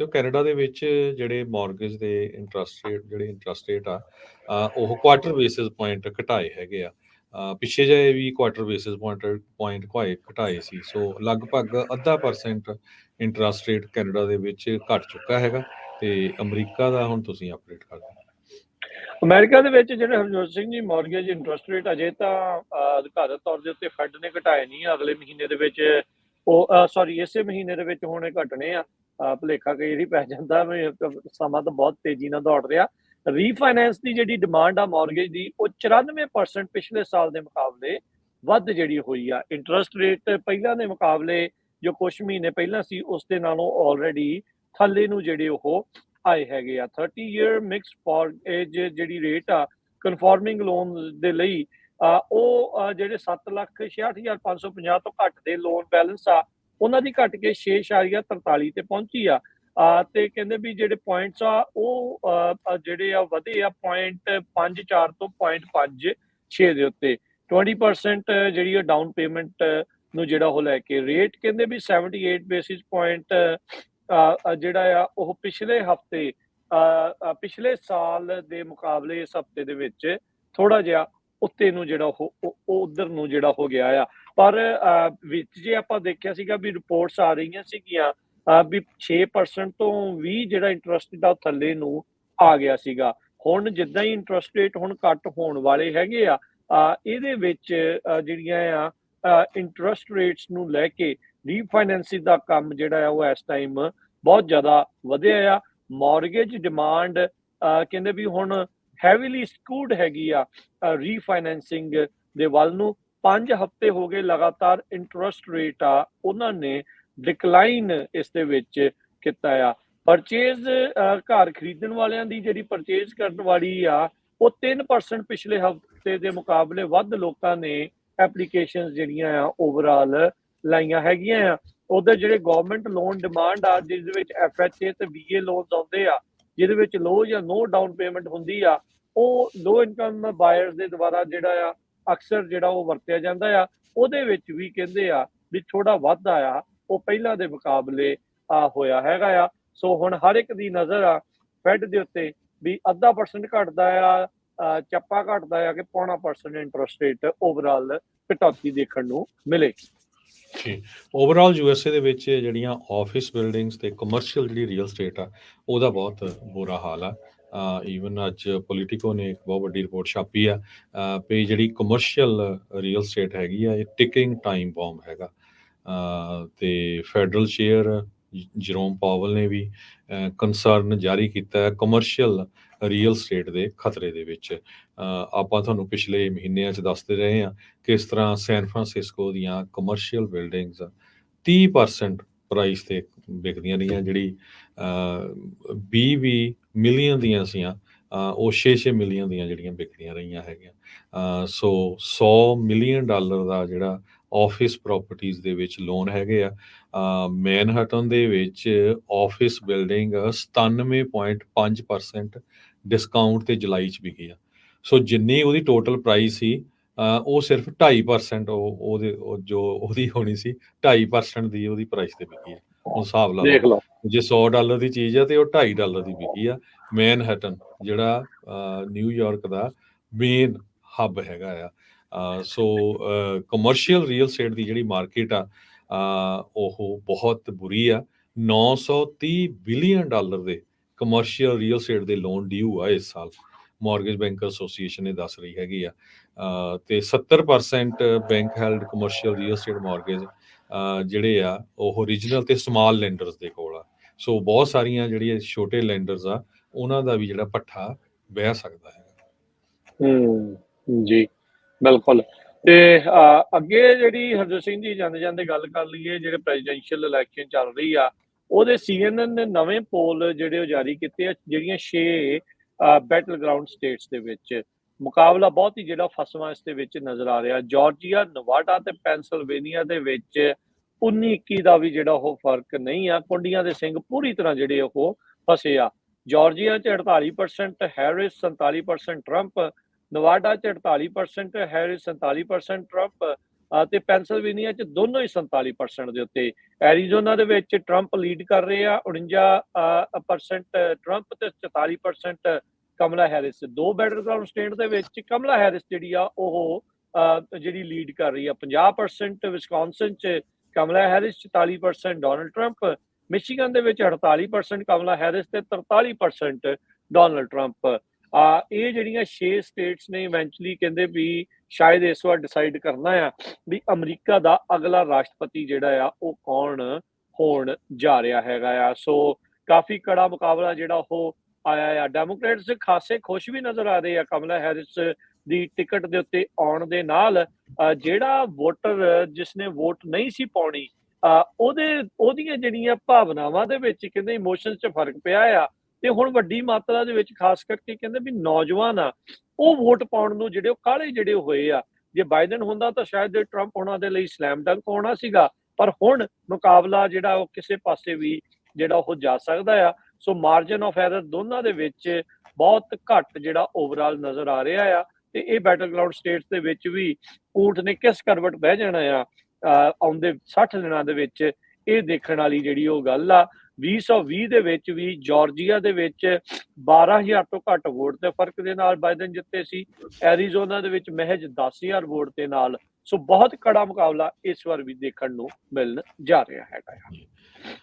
ਤੇ ਉਹ ਕੈਨੇਡਾ ਦੇ ਵਿੱਚ ਜਿਹੜੇ ਮਾਰਗੇਜ ਦੇ ਇੰਟਰਸਟ ਰੇਟ ਜਿਹੜੇ ਇੰਟਰਸਟ ਰੇਟ ਆ ਉਹ ਕੁਆਟਰ ਬੇਸਿਸ ਪੁਆਇੰਟ ਘਟਾਏ ਹੈਗੇ ਆ। ਪਿੱਛੇ ਜੇ ਵੀ ਕੁਆਟਰ ਬੇਸਿਸ ਪੁਆਇੰਟ ਪੁਆਇੰਟ ਘਟਾਏ ਘਟਾਏ ਸੀ। ਸੋ ਲਗਭਗ ਅੱਧਾ ਪਰਸੈਂਟ ਇੰਟਰਸਟ ਰੇਟ ਕੈਨੇਡਾ ਦੇ ਵਿੱਚ ਘਟ ਚੁੱਕਾ ਹੈਗਾ ਤੇ ਅਮਰੀਕਾ ਦਾ ਹੁਣ ਤੁਸੀਂ ਅਪਡੇਟ ਕਰ ਦਿਓ ਅਮਰੀਕਾ ਦੇ ਵਿੱਚ ਜਿਹੜੇ Harjot Singh ji mortgage interest rate ਅਜੇ ਤਾਂ ਅਧਿਕਾਰਤ ਤੌਰ ਦੇ ਉੱਤੇ ਫੈਡ ਨੇ ਘਟਾਏ ਨਹੀਂ ਆ। ਅਗਲੇ ਮਹੀਨੇ ਦੇ ਵਿੱਚ ਉਹ ਸੌਰੀ ਇਸੇ ਮਹੀਨੇ ਦੇ ਵਿੱਚ ਹੁਣ ਘਟਣੇ ਆ। ਭੁਲੇਖਾ ਕਈ ਵਾਰੀ ਪੈ ਜਾਂਦਾ ਵੀ ਸਮਾਂ ਤਾਂ ਬਹੁਤ ਤੇਜ਼ੀ ਨਾਲ ਦੌੜ ਰਿਹਾ। ਰੀਫਾਈਨੈਂਸ ਦੀ ਜਿਹੜੀ ਡਿਮਾਂਡ ਆ ਮਾਰਗੇਜ ਦੀ ਉਹ 94% ਪਿਛਲੇ ਸਾਲ ਦੇ ਮੁਕਾਬਲੇ ਵੱਧ ਜਿਹੜੀ ਹੋਈ ਆ। ਇੰਟਰਸਟ ਰੇਟ ਪਹਿਲਾਂ ਦੇ ਮੁਕਾਬਲੇ ਜੋ ਕੁਝ ਮਹੀਨੇ ਪਹਿਲਾਂ ਸੀ ਉਸ ਦੇ ਨਾਲੋਂ ਆਲਰੇਡੀ ਥੱਲੇ ਨੂੰ ਜਿਹੜੇ ਉਹ ਆਏ ਹੈਗੇ ਆ। 30 ਇਅਰ ਮਿਕਸ ਫਾਰਗੇਜ ਜਿਹੜੀ ਰੇਟ ਆ ਕਨਫਾਰਮਿੰਗ ਲੋਨ ਦੇ ਲਈ ਆ, ਉਹ ਆ, ਜਿਹੜੇ 766550 ਤੋਂ ਘੱਟ ਦੇ ਲੋਨ ਬੈਲੈਂਸ ਆ ਉਹਨਾਂ ਦੀ ਘਟ ਕੇ 6.43 ਤੇ ਪਹੁੰਚੀ ਆ। ਤੇ ਕਹਿੰਦੇ ਵੀ ਜਿਹੜੇ ਪੁਆਇੰਟਸ ਆ, ਉਹ ਜਿਹੜੇ ਆ ਵਧੇ ਆ ਪੁਆਇੰਟ 54 ਤੋਂ ਪੁਆਇੰਟ 56 ਦੇ ਉੱਤੇ। 20% ਜਿਹੜੀ ਆ ਡਾਊਨ ਪੇਮੈਂਟ ਨੂੰ ਜਿਹੜਾ ਉਹ ਲੈ ਕੇ ਰੇਟ ਕਹਿੰਦੇ ਵੀ 78 ਬੇਸਿਸ ਪੁਆਇੰਟ ਜਿਹੜਾ ਆ ਉਹ ਪਿਛਲੇ ਹਫ਼ਤੇ ਪਿਛਲੇ ਸਾਲ ਦੇ ਮੁਕਾਬਲੇ ਇਸ ਹਫ਼ਤੇ ਦੇ ਵਿੱਚ ਥੋੜਾ ਜਿਹਾ ਉੱਤੇ ਨੂੰ ਜਿਹੜਾ ਉਹ ਉਹ ਉਧਰ ਨੂੰ ਜਿਹੜਾ ਹੋ ਗਿਆ ਆ। ਪਰ ਵਿੱਚ ਜੇ ਆਪਾਂ ਦੇਖਿਆ ਸੀਗਾ ਵੀ ਰਿਪੋਰਟਸ ਆ ਰਹੀਆਂ ਸੀਗੀਆਂ ਵੀ 6% ਤੋਂ ਵੀ ਜਿਹੜਾ ਇੰਟਰਸਟ ਦਾ ਉਹ ਥੱਲੇ ਨੂੰ ਆ ਗਿਆ ਸੀਗਾ। ਹੁਣ ਜਿੱਦਾਂ ਹੀ ਇੰਟਰਸਟ ਰੇਟ ਹੁਣ ਘੱਟ ਹੋਣ ਵਾਲੇ ਹੈਗੇ ਆ ਇਹਦੇ ਵਿੱਚ ਜਿਹੜੀਆਂ ਆ ਇੰਟਰਸਟ ਰੇਟਸ ਨੂੰ ਲੈ ਕੇ ਰੀਫਾਈਨੈਂਸਿੰਗ ਦਾ ਕੰਮ ਜਿਹੜਾ ਆ ਉਹ ਇਸ ਟਾਈਮ ਬਹੁਤ ਜ਼ਿਆਦਾ ਵਧਿਆ ਆ। ਮਾਰਗੇਜ ਡਿਮਾਂਡ ਕਹਿੰਦੇ ਵੀ ਹੁਣ ਹੈਵੀਲੀ ਸਕੂਡ ਹੈਗੀ ਆ ਰੀਫਾਈਨੈਂਸਿੰਗ ਦੇ ਵੱਲ ਨੂੰ। 5 ਹਫ਼ਤੇ ਹੋ ਗਏ ਲਗਾਤਾਰ ਇੰਟਰਸਟ ਰੇਟ ਆ, ਉਹਨਾਂ ਨੇ ਡਿਕਲਾਈਨ ਇਸ ਦੇ ਵਿੱਚ ਕੀਤਾ ਆ। ਪਰਚੇਜ਼ ਘਰ ਖਰੀਦਣ ਵਾਲਿਆਂ ਦੀ ਜਿਹੜੀ ਪਰਚੇਜ਼ ਕਰਨ ਵਾਲੀ ਆ, ਉਹ 3% ਪਿਛਲੇ ਹਫ਼ਤੇ ਦੇ ਮੁਕਾਬਲੇ ਵੱਧ ਲੋਕਾਂ ਨੇ ਐਪਲੀਕੇਸ਼ਨਸ ਜਿਹੜੀਆਂ ਆ ਓਵਰਆਲ ਲਾਈਆਂ ਹੈਗੀਆਂ ਆ। ਉਹਦੇ ਜਿਹੜੇ ਗਵਰਨਮੈਂਟ ਲੋਨ ਡਿਮਾਂਡ ਆ ਜਿਸ ਦੇ ਵਿੱਚ ਐਫਐਚਏ ਤੇ ਵੀਏ ਲੋਨਸ ਆਉਂਦੇ ਆ, ਜਿਹਦੇ ਵਿੱਚ ਲੋ ਜਾਂ ਨੋ ਡਾਊਨ ਪੇਮੈਂਟ ਹੁੰਦੀ ਆ, ਉਹ ਲੋ ਇਨਕਮ ਬਾਇਰਸ ਦੇ ਦੁਆਰਾ ਜਿਹੜਾ ਆ ਅਕਸਰ ਜਿਹੜਾ ਉਹ ਵਰਤਿਆ ਜਾਂਦਾ ਆ, ਉਹਦੇ ਵਿੱਚ ਵੀ ਕਹਿੰਦੇ ਆ ਵੀ ਥੋੜਾ ਵੱਧ ਆਇਆ, ਉਹ ਪਹਿਲਾਂ ਦੇ ਮੁਕਾਬਲੇ ਆ ਹੋਇਆ ਹੈਗਾ ਆ। ਸੋ ਹੁਣ ਹਰ ਇੱਕ ਦੀ ਨਜ਼ਰ ਆ ਫੈਡ ਦੇ ਉੱਤੇ ਵੀ ਅੱਧਾ ਪਰਸੈਂਟ ਘਟਦਾ ਆ ਚੱਪਾ ਘਟਦਾ ਆ ਕਿ ਪੌਣਾ ਪਰਸੈਂਟ ਇੰਟਰਸਟ ਰੇਟ ਓਵਰਆਲ ਕਟੌਤੀ ਦੇਖਣ ਨੂੰ ਮਿਲੇ ਜੀ ਓਵਰਆਲ ਯੂਐਸਏ ਦੇ ਵਿੱਚ ਜਿਹੜੀਆਂ ਆਫਿਸ ਬਿਲਡਿੰਗਸ ਤੇ ਕਮਰਸ਼ੀਅਲ ਜਿਹੜੀ ਰੀਅਲ ਸਟੇਟ ਆ, ਉਹਦਾ ਬਹੁਤ ਬੁਰਾ ਹਾਲ ਆ। ਈਵਨ ਅੱਜ ਪੋਲੀਟੀਕੋ ਨੇ ਇੱਕ ਬਹੁਤ ਵੱਡੀ ਰਿਪੋਰਟ ਛਾਪੀ ਆ ਵੀ ਜਿਹੜੀ ਕਮਰਸ਼ੀਅਲ ਰੀਅਲ ਸਟੇਟ ਹੈਗੀ ਆ, ਇਹ ਟਿਕਿੰਗ ਟਾਈਮ ਬੰਬ ਹੈਗਾ। ਅਹ ਤੇ ਫੈਡਰਲ ਚੇਅਰ ਜਰੋਮ ਪਾਵਲ ਨੇ ਵੀ ਕੰਸਰਨ ਜਾਰੀ ਕੀਤਾ ਹੈ ਕਮਰਸ਼ੀਅਲ ਰੀਅਲ ਸਟੇਟ ਦੇ ਖਤਰੇ ਦੇ ਵਿੱਚ। ਆਪਾਂ ਤੁਹਾਨੂੰ ਪਿਛਲੇ ਮਹੀਨਿਆਂ 'ਚ ਦੱਸਦੇ ਰਹੇ ਹਾਂ ਕਿਸ ਤਰ੍ਹਾਂ ਸੈਨ ਫਰਾਂਸਿਸਕੋ ਦੀਆਂ ਕਮਰਸ਼ੀਅਲ ਬਿਲਡਿੰਗਸ 30% ਪ੍ਰਾਈਸ ਤੇ ਵਿਕਦੀਆਂ ਰਹੀਆਂ, ਜਿਹੜੀ, ਅਹ 20 20 ਮਿਲੀਅਨ ਦੀਆਂ ਸੀਆਂ ਉਹ 6-6 ਮਿਲੀਅਨ ਦੀਆਂ ਜਿਹੜੀਆਂ ਵਿਕਦੀਆਂ ਰਹੀਆਂ ਹੈਗੀਆਂ। ਸੋ 100 ਮਿਲੀਅਨ ਡਾਲਰ ਦਾ ਜਿਹੜਾ ਆਫਿਸ ਪ੍ਰਾਪਰਟੀਆਂ ਦੇ ਵਿੱਚ ਲੋਨ ਹੈਗੇ ਆ। ਮੈਨਹਟਨ ਦੇ ਵਿੱਚ ਆਫਿਸ ਬਿਲਡਿੰਗ 97.5% ਡਿਸਕਾਊਂਟ ਤੇ ਜੁਲਾਈ ਚ ਵਿਕੀ ਆ। ਸੋ ਜਿੰਨੀ ਉਹਦੀ ਟੋਟਲ ਪ੍ਰਾਈਸ ਸੀ ਉਹ ਸਿਰਫ 2.5% ਉਹ, ਉਹਦੇ, ਉਹ ਜੋ ਉਹਦੀ ਹੋਣੀ ਸੀ 2.5% ਦੀ ਉਹਦੀ ਪ੍ਰਾਈਸ ਤੇ ਵਿਕੀ ਆ। ਉਹ ਹਿਸਾਬ ਲਾ ਲਓ। ਜੇ 100 ਡਾਲਰ ਦੀ ਚੀਜ਼ ਆ ਤੇ ਉਹ 2.5 ਡਾਲਰ ਦੀ ਵਿਕੀ ਆ। ਮੈਨਹਟਨ ਜਿਹੜਾ ਅਹ, ਨਿਊਯਾਰਕ ਦਾ ਮੇਨ ਹੱਬ ਹੈਗਾ ਆ। ਸੋ ਕਮਰਸ਼ੀਅਲ ਰੀਅਲ ਸਟੇਟ ਦੀ ਜਿਹੜੀ ਮਾਰਕੀਟ ਆ ਉਹ ਬਹੁਤ ਬੁਰੀ ਆ। 930 ਬਿਲੀਅਨ ਡਾਲਰ ਦੇ ਕਮਰਸ਼ੀਅਲ ਰੀਅਲ ਸਟੇਟ ਦੇ ਲੋਨ ਡਿਊ ਆ ਇਸ ਸਾਲ। ਮਾਰਗੇਜ ਬੈਂਕ ਐਸੋਸੀਏਸ਼ਨ ਨੇ ਦੱਸ ਰਹੀ ਹੈਗੀ ਆ। ਅਹ, ਤੇ 70% bank held commercial real estate mortgage ਜਿਹੜੇ ਆ ਉਹ ਓਰੀਜਨਲ ਤੇ ਸਮਾਲ ਲੈਂਡਰਸ ਦੇ ਕੋਲ ਆ। ਸੋ ਬਹੁਤ ਸਾਰੀਆਂ ਜਿਹੜੀਆਂ ਛੋਟੇ ਲੈਂਡਰਸ ਆ, ਉਹਨਾਂ ਦਾ ਵੀ ਜਿਹੜਾ ਪੱਠਾ ਬਹਿ ਸਕਦਾ ਹੈ। ਹੂੰ, ਜੀ, ਬਿਲਕੁਲ। ਤੇ ਅੱਗੇ ਜਿਹੜੀ ਹਰਜੋਤ ਸਿੰਘ ਜੀ ਜਾਂਦੇ ਜਾਂਦੇ ਗੱਲ ਕਰ ਲਈਏ, ਜਿਹੜੇ ਪ੍ਰੈਜ਼ੀਡੈਂਸ਼ੀਅਲ ਇਲੈਕਸ਼ਨ ਚੱਲ ਰਹੀ ਆ, ਉਹਦੇ ਸੀਐਨਐਨ ਨੇ ਨਵੇਂ ਪੋਲ ਜਿਹੜੇ ਉਹ ਜਾਰੀ ਕੀਤੇ ਆ, ਜਿਹੜੀਆਂ 6 ਬੈਟਲ ਗਰਾਊਂਡ ਸਟੇਟਸ ਦੇ ਵਿੱਚ। ਮੁਕਾਬਲਾ ਬਹੁਤ ਹੀ ਜਿਹੜਾ ਫਸਵਾਂ ਇਸ ਦੇ ਵਿੱਚ ਨਜ਼ਰ ਆ ਰਿਹਾ। ਜਾਰਜੀਆ ਨਵਾਡਾ ਤੇ ਪੈਂਸਿਲਵੇਨੀਆ ਦੇ ਵਿੱਚ 19 21 ਦਾ ਵੀ ਜਿਹੜਾ ਉਹ ਫ਼ਰਕ ਨਹੀਂ ਆ। ਕੁੰਡੀਆਂ ਦੇ ਸਿੰਘ ਪੂਰੀ ਤਰ੍ਹਾਂ ਜਿਹੜੇ ਉਹ ਫਸੇ ਆ। ਜਾਰਜੀਆ 'ਚ 48% ਹੈਰਿਸ 47% ਟਰੰਪ ਨਵਾਡਾ 'ਚ 48% ਹੈਰਿਸ 47% ਟਰੰਪ ਤੇ ਪੈਨਸਿਲਵੇਨੀਆ 'ਚ ਦੋਨੋਂ ਹੀ 47% ਦੇ ਉੱਤੇ। ਐਰੀਜ਼ੋਨਾ ਦੇ ਵਿੱਚ ਟਰੰਪ ਲੀਡ ਕਰ ਰਹੇ ਆ 49% ਟਰੰਪ ਤੇ 44% ਕਮਲਾ ਹੈਰਿਸ। ਦੋ ਬੈਟਰ ਸਟੇਟ ਦੇ ਵਿੱਚ ਕਮਲਾ ਹੈਰਿਸ ਜਿਹੜੀ ਆ ਉਹ ਅ, ਜਿਹੜੀ ਲੀਡ ਕਰ ਰਹੀ ਆ 50% ਵਿਸਕੌਨਸਨ 'ਚ Kamala Harris 44% Donald Trump Michigan ਦੇ ਵਿੱਚ 48% ਕਮਲਾ ਹੈਰਿਸ ਤੇ 43% ਡੋਨਲਡ ਟਰੰਪ। ਆ, ਇਹ ਜਿਹੜੀਆਂ 6 ਸਟੇਟਸ ਨੇ ਇਵੈਂਚੁਅਲੀ ਕਹਿੰਦੇ ਵੀ ਸ਼ਾਇਦ ਇਸ ਵਾਰ ਡਿਸਾਈਡ ਕਰਨਾ ਆ ਵੀ ਅਮਰੀਕਾ ਦਾ ਅਗਲਾ ਰਾਸ਼ਟਰਪਤੀ ਜਿਹੜਾ ਆ, ਉਹ ਕੌਣ ਹੋਣ ਜਾ ਰਿਹਾ ਹੈਗਾ ਆ। ਸੋ, ਕਾਫੀ ਕੜਾ ਮੁਕਾਬਲਾ ਜਿਹੜਾ ਉਹ ਆਇਆ ਆ। ਡੈਮੋਕ੍ਰੇਟਸ ਖਾਸੇ ਖੁਸ਼ ਵੀ ਨਜ਼ਰ ਆ ਰਹੇ ਆ ਕਮਲਾ ਹੈਰਿਸ ਦੀ ਟਿਕਟ ਦੇ ਉੱਤੇ ਆਉਣ ਦੇ ਨਾਲ। ਜਿਹੜਾ ਵੋਟਰ ਜਿਸਨੇ ਵੋਟ ਨਹੀਂ ਸੀ ਪਾਉਣੀ ਅ, ਉਹਦੇ ਉਹਦੀਆਂ ਜਿਹੜੀਆਂ ਭਾਵਨਾਵਾਂ ਦੇ ਵਿੱਚ ਕਹਿੰਦੇ ਇਮੋਸ਼ਨਸ 'ਚ ਫ਼ਰਕ ਪਿਆ ਆ ਤੇ ਹੁਣ ਵੱਡੀ ਮਾਤਰਾ ਦੇ ਵਿੱਚ ਖਾਸ ਕਰਕੇ ਕਹਿੰਦੇ ਵੀ ਨੌਜਵਾਨ ਆ ਉਹ ਵੋਟ ਪਾਉਣ ਨੂੰ ਜਿਹੜੇ ਉਹ ਕਾਲੇ ਜਿਹੜੇ ਹੋਏ ਆ ਜੇ ਬਾਈਡਨ ਹੁੰਦਾ ਤਾਂ ਸ਼ਾਇਦ ਟਰੰਪ ਉਹਨਾਂ ਦੇ ਲਈ ਸਲੈਮ ਡੰਕ ਹੋਣਾ ਸੀਗਾ ਪਰ ਹੁਣ ਮੁਕਾਬਲਾ ਜਿਹੜਾ ਉਹ ਕਿਸੇ ਪਾਸੇ ਵੀ ਜਿਹੜਾ ਉਹ ਜਾ ਸਕਦਾ ਆ ਸੋ ਮਾਰਜਨ ਆਫ ਐਰਰ ਦੋਨਾਂ ਦੇ ਵਿੱਚ ਬਹੁਤ ਘੱਟ ਜਿਹੜਾ ਓਵਰਆਲ ਨਜ਼ਰ ਆ ਰਿਹਾ ਆ ਤੇ ਇਹ ਬੈਟਲ ਗਰਾਊਂਡ ਸਟੇਟਸ ਦੇ ਵਿੱਚ ਵੀ ਊਂਠ ਨੇ ਕਿਸ ਕਰਵਟ ਬਹਿ ਜਾਣਾ ਆ ਆਉਂਦੇ 60 ਦਿਨਾਂ ਦੇ ਵਿੱਚ ਇਹ ਦੇਖਣ ਵਾਲੀ ਜਿਹੜੀ ਉਹ ਗੱਲ ਆ 2020 ਦੇ ਵਿੱਚ ਵੀ ਜਾਰਜੀਆ ਦੇ ਵਿੱਚ 12000 ਤੋਂ ਘੱਟ ਵੋਟ ਦੇ ਫ਼ਰਕ ਦੇ ਨਾਲ ਬਾਈਡਨ ਜਿੱਤੇ ਸੀ ਐਰੀਜ਼ੋਨਾ ਦੇ ਵਿੱਚ ਮਹਿਜ 10000 ਵੋਟ ਦੇ ਨਾਲ, ਸੋ ਬਹੁਤ ਕੜਾ ਮੁਕਾਬਲਾ ਇਸ ਵਾਰ ਵੀ ਦੇਖਣ ਨੂੰ ਮਿਲਣ ਜਾ ਰਿਹਾ ਹੈਗਾ ਆ।